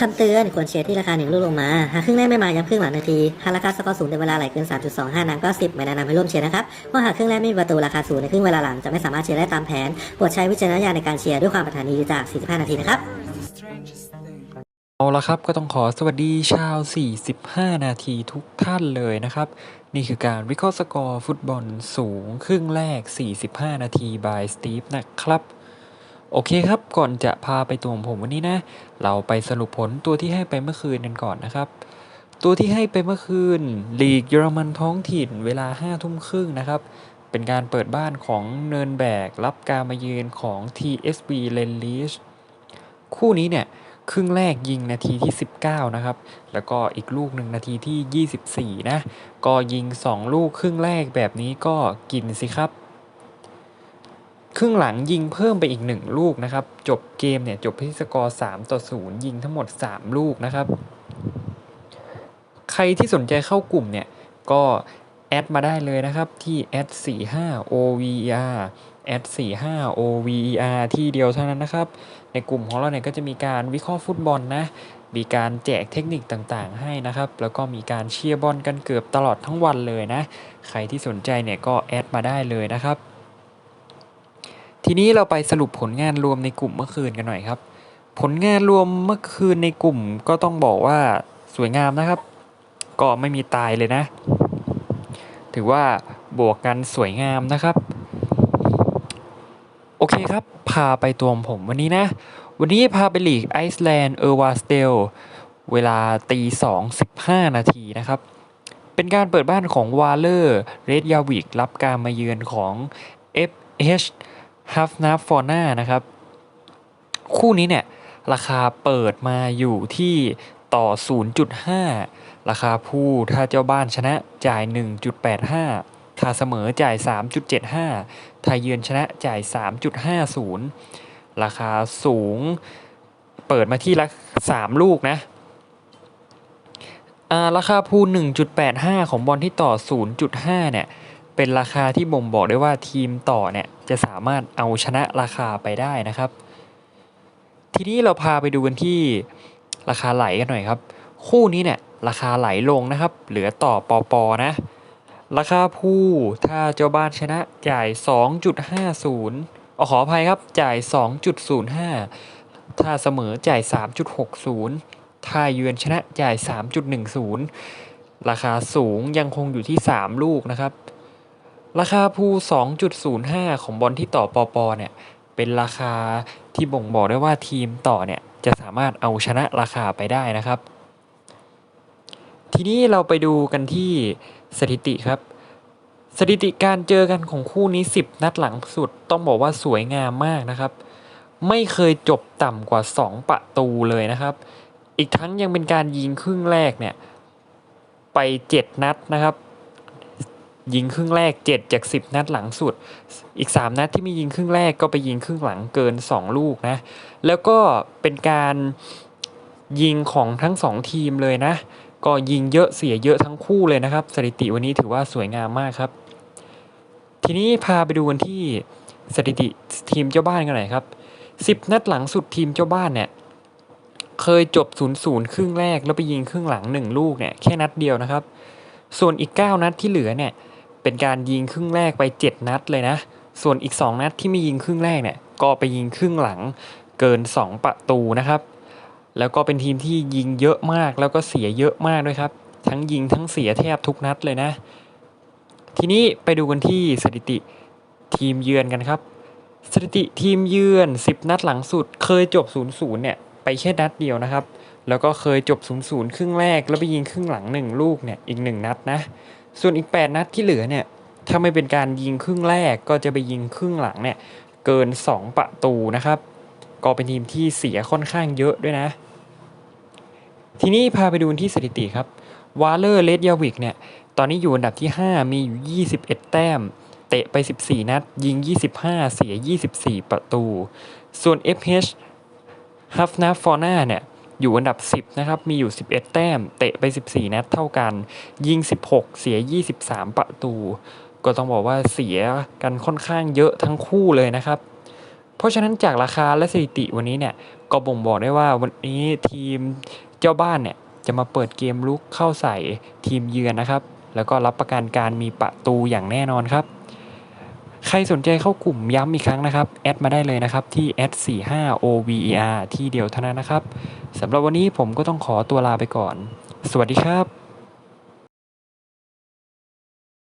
คำเตือนควรเชียร์ที่ราคาหนึ่งลูกลงมา หากครึ่งแรกไม่มาย้ำครึ่งหลังนาที หากราคาสกอร์สูงในเวลาไหลเกิน 3.25นัดก็ 10 ไม่แนะนำให้ร่วมเชียร์นะครับเพราะหากครึ่งแรกไม่มีประตูราคาสูงในครึ่งเวลาหลังจะไม่สามารถเชียร์ได้ตามแผนโปรดใช้วิจารณญาณในการเชียร์ด้วยความปรารถนาดีจาก 45 นาทีนะครับเอาละครับก็ต้องขอสวัสดีชาว 45 นาทีทุกท่านเลยนะครับ นี่คือการวิเคราะห์สกอร์ฟุตบอลสูงครึ่งแรก 45 นาทีบายสตีฟนะครับ โอเคครับ ก่อนจะพาไปตัวของผมวันนี้นะ เราไปสรุปผลตัวที่ให้ไปเมื่อคืนกันก่อนนะครับ ตัวที่ให้ไปเมื่อคืนลีกเยอรมันท้องถิ่นเวลา5ทุ่มครึ่งนะครับ เป็นการเปิดบ้านของเนินแบก รับการมาเยือนของ TSB l e n l i s คู่นี้เนี่ย ครึ่งแรกยิงนาทีที่ 19 นะครับ แล้วก็อีกลูกหนึ่งนาทีที่ 24 นะ ก็ยิง 2 ลูกครึ่งแรกแบบนี้ก็กินสิครับ ครึ่งหลังยิงเพิ่มไปอีก 1 ลูกนะครับ จบเกมเนี่ยจบที่สกอร์ 3 ต่อ 0 ยิงทั้งหมด 3 ลูกนะครับ ใครที่สนใจเข้ากลุ่มเนี่ยก็แอดมาได้เลยนะครับที่แอด45 OVER แอด45 OVER ที่เดียวเท่านั้นนะครับ ในกลุ่มของเราเนี่ยก็จะมีการวิเคราะห์ฟุตบอลนะมีการแจกเทคนิคต่างๆ ให้นะครับ แล้วก็มีการเชียร์บอลกันเกือบตลอดทั้งวันเลยนะ ใครที่สนใจเนี่ยก็แอดมาได้เลยนะครับ ทีนี้เราไปสรุปผลงานรวมในกลุ่มเมื่อคืนกันหน่อยครับ ผลงานรวมเมื่อคืนในกลุ่มก็ต้องบอกว่าสวยงามนะครับ ก็ไม่มีตายเลยนะ ถือว่าบวกกันสวยงามนะครับ โอเคครับ พาไปตัวงผมวันนี้นะ วันนี้พาไปลีกไอซ์แลนด์เออร์วาสเตลเวลาตีสองสิบห้านาทีนะครับเป็นการเปิดบ้านของวาเลอร์ เรดยาวิกรับการมาเยือนของ FH ฮัฟนาฟอร์นานะครับ คู่นี้เนี่ย ราคาเปิดมาอยู่ที่ต่อ 0.5 ราคาผู้ถ้าเจ้าบ้านชนะจ่าย 1.85 ถ้าเสมอจ่าย 3.75 ถ้าเยือนชนะจ่าย 3.50 ราคาสูงเปิดมาที่ละ 3 ลูกนะราคาพู 1.85 ของบอลที่ต่อ 0.5 เนี่ย เป็นราคาที่บ่งบอกได้ว่าทีมต่อเนี่ยจะสามารถเอาชนะราคาไปได้นะครับ ทีนี้เราพาไปดูกันที่ราคาไหลกันหน่อยครับ คู่นี้เนี่ยราคาไหลลงนะครับ เหลือต่อปอปอนะ ราคาผู้ถ้าเจ้าบ้านชนะจ่าย 2.50อาขออภัยครับจ่าย 2.05 ถ้าเสมอจ่าย 3.60 ถ้าเยือนชนะจ่าย 3.10 ราคาสูงยังคงอยู่ที่ 3 ลูกนะครับ ราคาผู้2.05 ของบอลที่ต่อปอปอเนี่ย เป็นราคาที่บ่งบอกได้ว่าทีมต่อเนี่ย จะสามารถเอาชนะราคาไปได้นะครับ ทีนี้เราไปดูกันที่สถิติครับ สถิติการเจอกันของคู่นี้ 10 นัดหลังสุดต้องบอกว่าสวยงามมากนะครับ ไม่เคยจบต่ำกว่า 2 ประตูเลยนะครับ อีกทั้งยังเป็นการยิงครึ่งแรกเนี่ย ไป 7 นัดนะครับ ยิงครึ่งแรก 7 จาก 10 นัดหลังสุด อีก 3 นัดที่มียิงครึ่งแรกก็ไปยิงครึ่งหลังเกิน 2 ลูกนะ แล้วก็เป็นการยิงของทั้ง 2 ทีมเลยนะ ก็ยิงเยอะเสียเยอะทั้งคู่เลยนะครับ สถิติวันนี้ถือว่าสวยงามมากครับ ทีนี้พาไปดูกันที่สถิติทีมเจ้าบ้านกันหน่อยครับ 10 นัดหลังสุดทีมเจ้าบ้านเนี่ยเคยจบ 0-0 ครึ่งแรกแล้วไปยิงครึ่งหลัง 1 ลูกเนี่ยแค่นัดเดียวนะครับ ส่วนอีก 9 นัดที่เหลือเนี่ย เป็นการยิงครึ่งแรกไป 7 นัดเลยนะ ส่วนอีก 2 นัดที่ไม่ยิงครึ่งแรกเนี่ยก็ไปยิงครึ่งหลังเกิน 2 ประตูนะครับ แล้วก็เป็นทีมที่ยิงเยอะมากแล้วก็เสียเยอะมากด้วยครับ ทั้งยิงทั้งเสียแทบทุกนัดเลยนะ ทีนี้ไปดูกันที่สถิติทีมเยือนกันครับ สถิติทีมเยือน 10 นัดหลังสุด เคยจบ 0-0 เนี่ยไปแค่นัดเดียวนะครับ แล้วก็เคยจบ 0-0 ครึ่งแรก แล้วไปยิงครึ่งหลัง 1 ลูกเนี่ยอีก 1 นัดนะ ส่วนอีก 8 นัดที่เหลือเนี่ยถ้าไม่เป็นการยิงครึ่งแรกก็จะไปยิงครึ่งหลังเนี่ยเกิน 2 ประตูนะครับ ก็เป็นทีมที่เสียค่อนข้างเยอะด้วยนะ ทีนี้พาไปดูที่สถิติครับวาเลอร์เลดยาวิกเนี่ยตอนนี้อยู่อันดับที่ 5 มีอยู่ 21 แต้ม เตะไป 14 นัด ยิง 25 เสีย 24 ประตู ส่วน FH ฮัฟนาฟอร์นาเนี่ย อยู่อันดับ 10 นะครับ มีอยู่ 11 แต้ม เตะไป 14 นัดเท่ากัน ยิง 16 เสีย 23 ประตู ก็ต้องบอกว่าเสียกันค่อนข้างเยอะทั้งคู่เลยนะครับ เพราะฉะนั้นจากราคาและสถิติวันนี้เนี่ย ก็บ่งบอกได้ว่าวันนี้ทีมเจ้าบ้านเนี่ย จะมาเปิดเกมลุกเข้าใส่ทีมเยือนนะครับ แล้วก็รับประกันการมีประตูอย่างแน่นอนครับ ใครสนใจเข้ากลุ่มย้ำอีกครั้งนะครับ แอดมาได้เลยนะครับ ที่ a d 4 5 over ที่เดียวเท่านั้นนะครับสำหรับวันนี้ผมก็ต้องขอตัวลาไปก่อน สวัสดีครับ